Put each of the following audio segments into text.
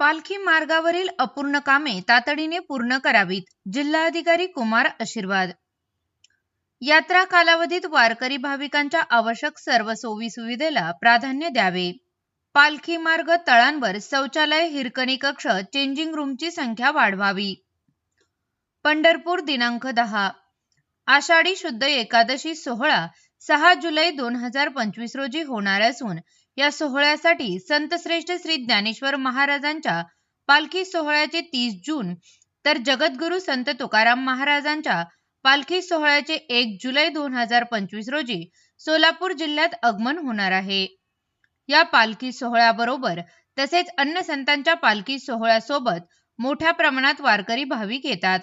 पालखी मार्गावरील अपूर्ण कामे तातडीने पूर्ण करावीत जिल्हाधिकारी कुमार आशीर्वाद. यात्रा कालावधीत वारकरी भाविकांच्या आवश्यक सर्व सोयी सुविधेला प्राधान्य द्यावे. पालखी मार्ग तळांवर शौचालय हिरकणी कक्ष चेंजिंग रूमची संख्या वाढवावी. पंढरपूर दिनांक दहा. आषाढी शुद्ध एकादशी सोहळा सहा जुलै दोन हजार पंचवीस रोजी होणार असून या सोहळ्यासाठी संतश्रेष्ठ श्री ज्ञानेश्वर महाराजांच्या पालखी सोहळ्याचे तीस जून तर जगद्गुरु संत तुकाराम महाराजांच्या पालखी सोहळ्याचे एक जुलै दोन हजार पंचवीस रोजी सोलापूर जिल्ह्यात आगमन होणार आहे. या पालखी सोहळ्याबरोबर तसेच अन्य संतांच्या पालखी सोहळ्यासोबत मोठ्या प्रमाणात वारकरी भाविक येतात.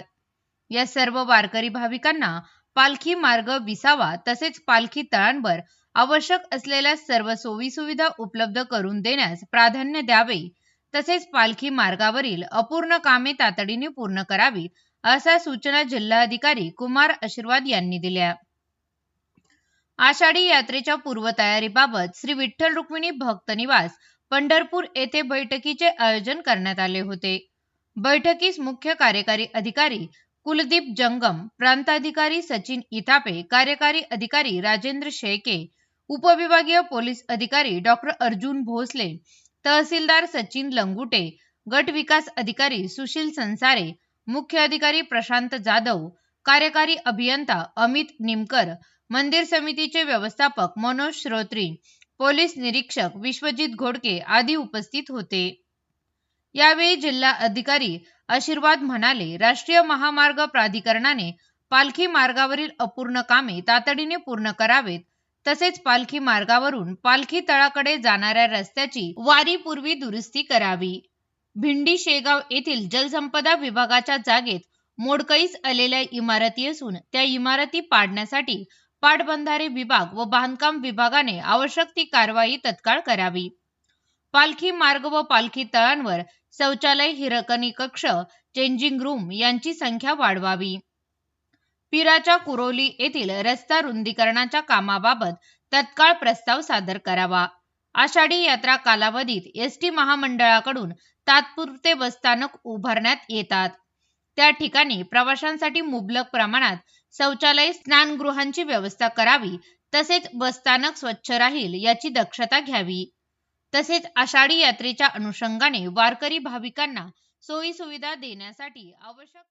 या सर्व वारकरी भाविकांना पालखी मार्ग विसावा तसेच पालखी तळांवर आवश्यक असलेल्या सर्व सोयी सुविधा उपलब्ध करून देण्यास प्राधान्य द्यावे. तसेच पालखी मार्गावरील अपूर्ण कामे तातडीने पूर्ण करावी अशा सूचना जिल्हाधिकारी कुमार आशीर्वाद यांनी दिल्या. आषाढी यात्रेच्या पूर्वतयारीबाबत श्री विठ्ठल रुक्मिणी भक्त निवास पंढरपूर येथे बैठकीचे आयोजन करण्यात आले होते. बैठकीस मुख्य कार्यकारी अधिकारी कुलदीप जंगम प्रांताधिकारी सचिन इतापे कार्यकारी अधिकारी राजेंद्र शेळके उपविभागीय पोलीस अधिकारी डॉक्टर अर्जुन भोसले तहसीलदार सचिन लंगुटे गट विकास अधिकारी सुशील संसारे मुख्य अधिकारी प्रशांत जाधव कार्यकारी अभियंता अमित निमकर मंदिर समितीचे व्यवस्थापक मनोज श्रोत्री पोलीस निरीक्षक विश्वजित घोडके आदी उपस्थित होते. यावेळी जिल्हा अधिकारी आशीर्वाद म्हणाले राष्ट्रीय महामार्ग प्राधिकरणाने पालखी मार्गावरील अपूर्ण कामे तातडीने पूर्ण करावेत. तसेच पालखी मार्गावरून पालखी तळाकडे जाणाऱ्या रस्त्याची वारीपूर्वी दुरुस्ती करावी. भिंडी शेगाव येथील जलसंपदा विभागाच्या जागेत मोडकळीस आलेल्या इमारती असून त्या इमारती पाडण्यासाठी पाटबंधारे विभाग व बांधकाम विभागाने आवश्यक ती कारवाई तत्काळ करावी. पालखी मार्ग व पालखी तळांवर शौचालय हिरकणी कक्ष चेंजिंग रूम यांची संख्या वाढवावी. पिराच्या कुरोली येथील रस्ता रुंदीकरणाच्या कामाबाबत तत्काळ प्रस्ताव सादर करावा. आषाढी यात्रा कालावधीत एस टी महामंडळाकडून तात्पुरते बसस्थानक उभारण्यात येतात. त्या ठिकाणी प्रवाशांसाठी मुबलक प्रमाणात शौचालय स्नानगृहांची व्यवस्था करावी तसेच बसस्थानक स्वच्छ राहील याची दक्षता घ्यावी. तसेच आषाढी यात्रेच्या अनुषंगाने वारकरी भाविकांना सोयी सुविधा देण्यासाठी आवश्यक